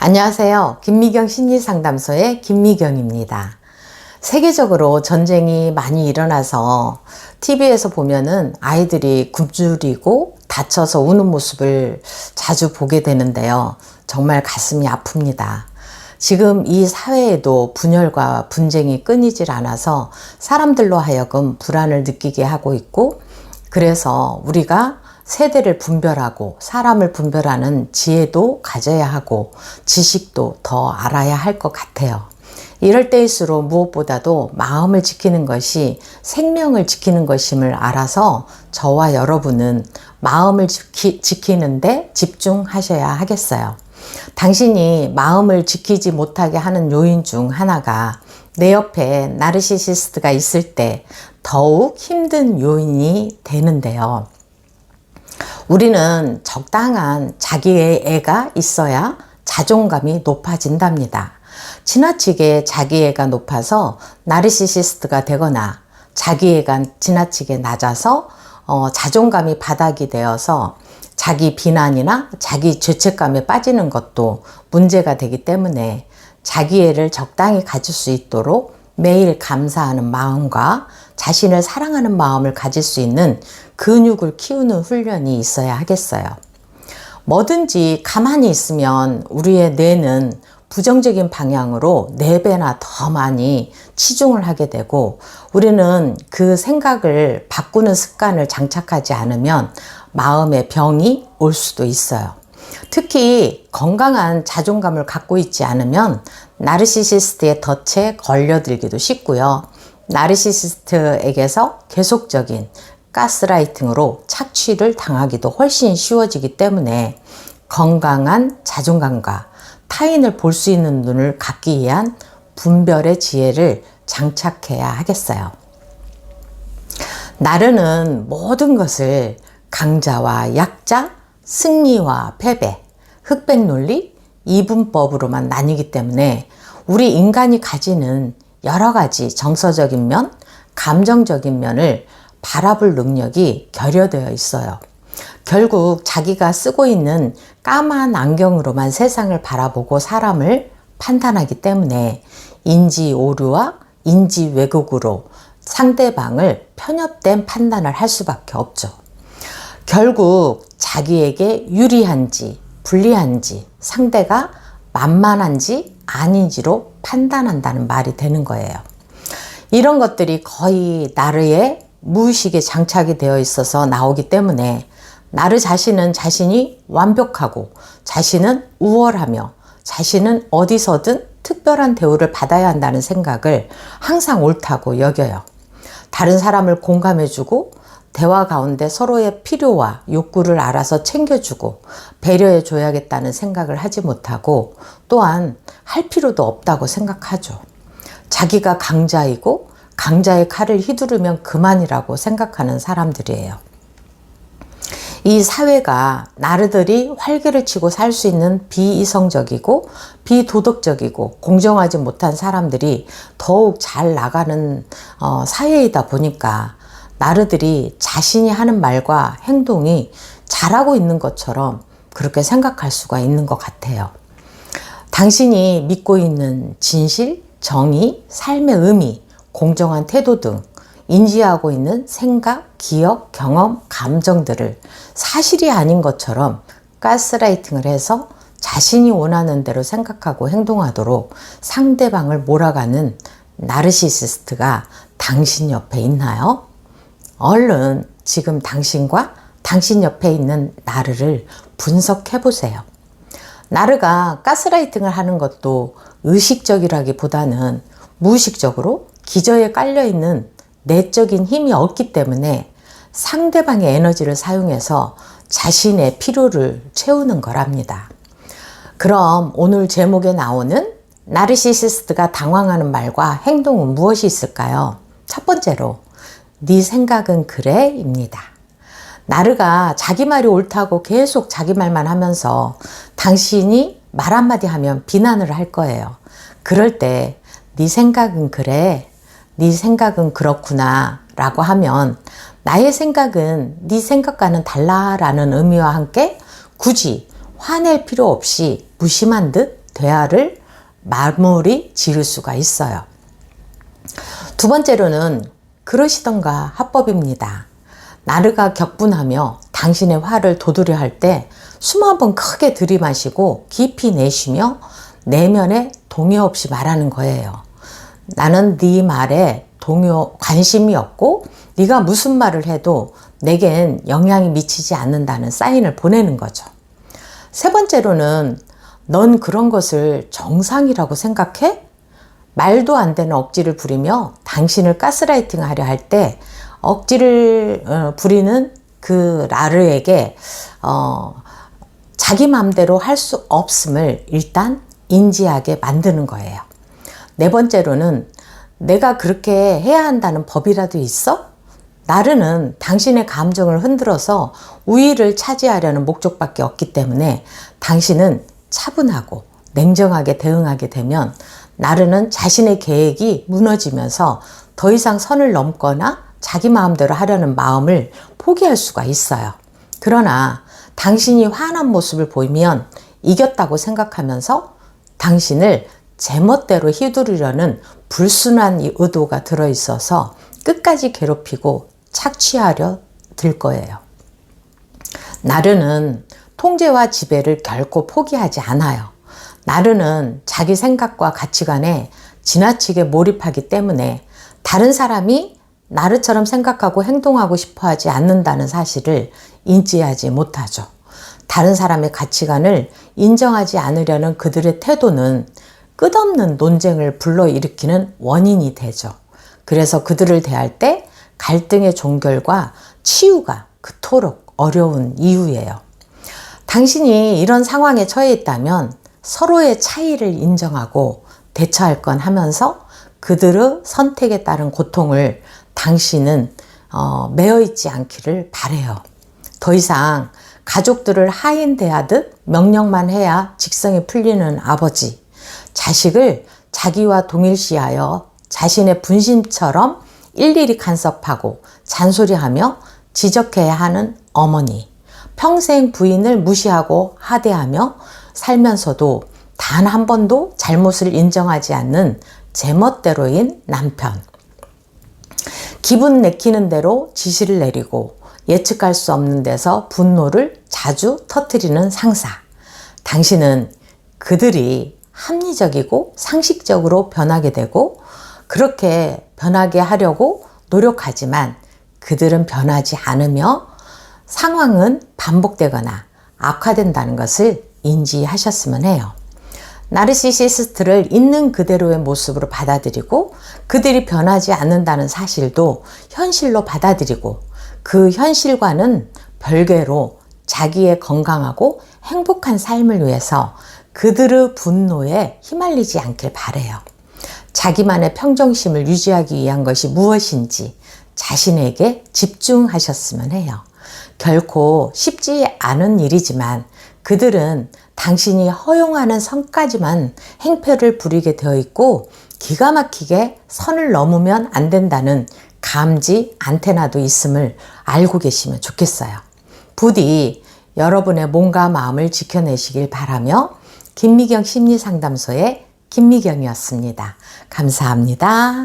안녕하세요. 김미경 심리상담소의 김미경입니다. 세계적으로 전쟁이 많이 일어나서 TV에서 보면은 아이들이 굶주리고 다쳐서 우는 모습을 자주 보게 되는데요. 정말 가슴이 아픕니다. 지금 이 사회에도 분열과 분쟁이 끊이질 않아서 사람들로 하여금 불안을 느끼게 하고 있고 그래서 우리가 세대를 분별하고 사람을 분별하는 지혜도 가져야 하고 지식도 더 알아야 할 것 같아요. 이럴 때일수록 무엇보다도 마음을 지키는 것이 생명을 지키는 것임을 알아서 저와 여러분은 마음을 지키, 지키는데 집중하셔야 하겠어요. 당신이 마음을 지키지 못하게 하는 요인 중 하나가 내 옆에 나르시시스트가 있을 때 더욱 힘든 요인이 되는데요. 우리는 적당한 자기의 애가 있어야 자존감이 높아진답니다. 지나치게 자기애가 높아서 나르시시스트가 되거나 자기애가 지나치게 낮아서 어, 자존감이 바닥이 되어서 자기 비난이나 자기 죄책감에 빠지는 것도 문제가 되기 때문에 자기애를 적당히 가질 수 있도록 매일 감사하는 마음과 자신을 사랑하는 마음을 가질 수 있는 근육을 키우는 훈련이 있어야 하겠어요. 뭐든지 가만히 있으면 우리의 뇌는 부정적인 방향으로 4배나 더 많이 치중을 하게 되고 우리는 그 생각을 바꾸는 습관을 장착하지 않으면 마음의 병이 올 수도 있어요. 특히 건강한 자존감을 갖고 있지 않으면 나르시시스트의 덫에 걸려들기도 쉽고요. 나르시시스트에게서 계속적인 가스라이팅으로 착취를 당하기도 훨씬 쉬워지기 때문에 건강한 자존감과 타인을 볼 수 있는 눈을 갖기 위한 분별의 지혜를 장착해야 하겠어요. 나르는 모든 것을 강자와 약자, 승리와 패배, 흑백 논리, 이분법으로만 나뉘기 때문에 우리 인간이 가지는 여러 가지 정서적인 면, 감정적인 면을 바라볼 능력이 결여되어 있어요. 결국 자기가 쓰고 있는 까만 안경으로만 세상을 바라보고 사람을 판단하기 때문에 인지 오류와 인지 왜곡으로 상대방을 편협된 판단을 할 수밖에 없죠. 결국 자기에게 유리한지 불리한지 상대가 만만한지 아닌지로 판단한다는 말이 되는 거예요. 이런 것들이 거의 나르의 무의식에 장착이 되어 있어서 나오기 때문에 나를 자신은 자신이 완벽하고 자신은 우월하며 자신은 어디서든 특별한 대우를 받아야 한다는 생각을 항상 옳다고 여겨요. 다른 사람을 공감해주고 대화 가운데 서로의 필요와 욕구를 알아서 챙겨주고 배려해 줘야겠다는 생각을 하지 못하고 또한 할 필요도 없다고 생각하죠. 자기가 강자이고 강자의 칼을 휘두르면 그만이라고 생각하는 사람들이에요. 이 사회가 나르들이 활개를 치고 살 수 있는 비이성적이고 비도덕적이고 공정하지 못한 사람들이 더욱 잘 나가는 어, 사회이다 보니까 나르들이 자신이 하는 말과 행동이 잘하고 있는 것처럼 그렇게 생각할 수가 있는 것 같아요. 당신이 믿고 있는 진실, 정의, 삶의 의미, 공정한 태도 등 인지하고 있는 생각, 기억, 경험, 감정들을 사실이 아닌 것처럼 가스라이팅을 해서 자신이 원하는 대로 생각하고 행동하도록 상대방을 몰아가는 나르시시스트가 당신 옆에 있나요? 얼른 지금 당신과 당신 옆에 있는 나르를 분석해 보세요. 나르가 가스라이팅을 하는 것도 의식적이라기보다는 무의식적으로 기저에 깔려 있는 내적인 힘이 없기 때문에 상대방의 에너지를 사용해서 자신의 필요를 채우는 거랍니다. 그럼 오늘 제목에 나오는 나르시시스트가 당황하는 말과 행동은 무엇이 있을까요? 첫 번째로 네 생각은 그래 입니다. 나르가 자기 말이 옳다고 계속 자기 말만 하면서 당신이 말 한마디 하면 비난을 할 거예요. 그럴 때 네 생각은 그래. 네 생각은 그렇구나. 라고 하면 나의 생각은 네 생각과는 달라라는 의미와 함께 굳이 화낼 필요 없이 무심한 듯 대화를 마무리 지을 수가 있어요. 두 번째로는 그러시던가 합법입니다. 나르가 격분하며 당신의 화를 도두려 할 때 숨 한 번 크게 들이마시고 깊이 내쉬며 내면에 동요 없이 말하는 거예요. 나는 네 말에 동요 관심이 없고 네가 무슨 말을 해도 내겐 영향이 미치지 않는다는 사인을 보내는 거죠. 세 번째로는 넌 그런 것을 정상이라고 생각해? 말도 안 되는 억지를 부리며 당신을 가스라이팅 하려 할 때 억지를 어, 부리는 그 라르에게 어, 자기 마음대로 할 수 없음을 일단 인지하게 만드는 거예요. 네 번째로는 내가 그렇게 해야 한다는 법이라도 있어? 나르는 당신의 감정을 흔들어서 우위를 차지하려는 목적밖에 없기 때문에 당신은 차분하고 냉정하게 대응하게 되면 나르는 자신의 계획이 무너지면서 더 이상 선을 넘거나 자기 마음대로 하려는 마음을 포기할 수가 있어요. 그러나 당신이 화난 모습을 보이면 이겼다고 생각하면서 당신을 제멋대로 휘두르려는 불순한 이 의도가 들어있어서 끝까지 괴롭히고 착취하려 들 거예요. 나르는 통제와 지배를 결코 포기하지 않아요. 나르는 자기 생각과 가치관에 지나치게 몰입하기 때문에 다른 사람이 나르처럼 생각하고 행동하고 싶어 하지 않는다는 사실을 인지하지 못하죠. 다른 사람의 가치관을 인정하지 않으려는 그들의 태도는 끝없는 논쟁을 불러일으키는 원인이 되죠. 그래서 그들을 대할 때 갈등의 종결과 치유가 그토록 어려운 이유예요. 당신이 이런 상황에 처해 있다면 서로의 차이를 인정하고 대처할 건 하면서 그들의 선택에 따른 고통을 당신은 어, 매여 있지 않기를 바래요. 더 이상 가족들을 하인 대하듯 명령만 해야 직성이 풀리는 아버지, 자식을 자기와 동일시하여 자신의 분심처럼 일일이 간섭하고 잔소리하며 지적해야 하는 어머니, 평생 부인을 무시하고 하대하며 살면서도 단 한 번도 잘못을 인정하지 않는 제멋대로인 남편. 기분 내키는 대로 지시를 내리고 예측할 수 없는 데서 분노를 자주 터뜨리는 상사. 당신은 그들이 합리적이고 상식적으로 변하게 되고 그렇게 변하게 하려고 노력하지만 그들은 변하지 않으며 상황은 반복되거나 악화된다는 것을 인지하셨으면 해요. 나르시시스트를 있는 그대로의 모습으로 받아들이고 그들이 변하지 않는다는 사실도 현실로 받아들이고 그 현실과는 별개로 자기의 건강하고 행복한 삶을 위해서 그들의 분노에 휘말리지 않길 바래요. 자기만의 평정심을 유지하기 위한 것이 무엇인지 자신에게 집중하셨으면 해요. 결코 쉽지 않은 일이지만 그들은 당신이 허용하는 선까지만 행패를 부리게 되어 있고 기가 막히게 선을 넘으면 안 된다는 감지 안테나도 있음을 알고 계시면 좋겠어요. 부디 여러분의 몸과 마음을 지켜내시길 바라며 김미경 심리상담소의 김미경이었습니다. 감사합니다.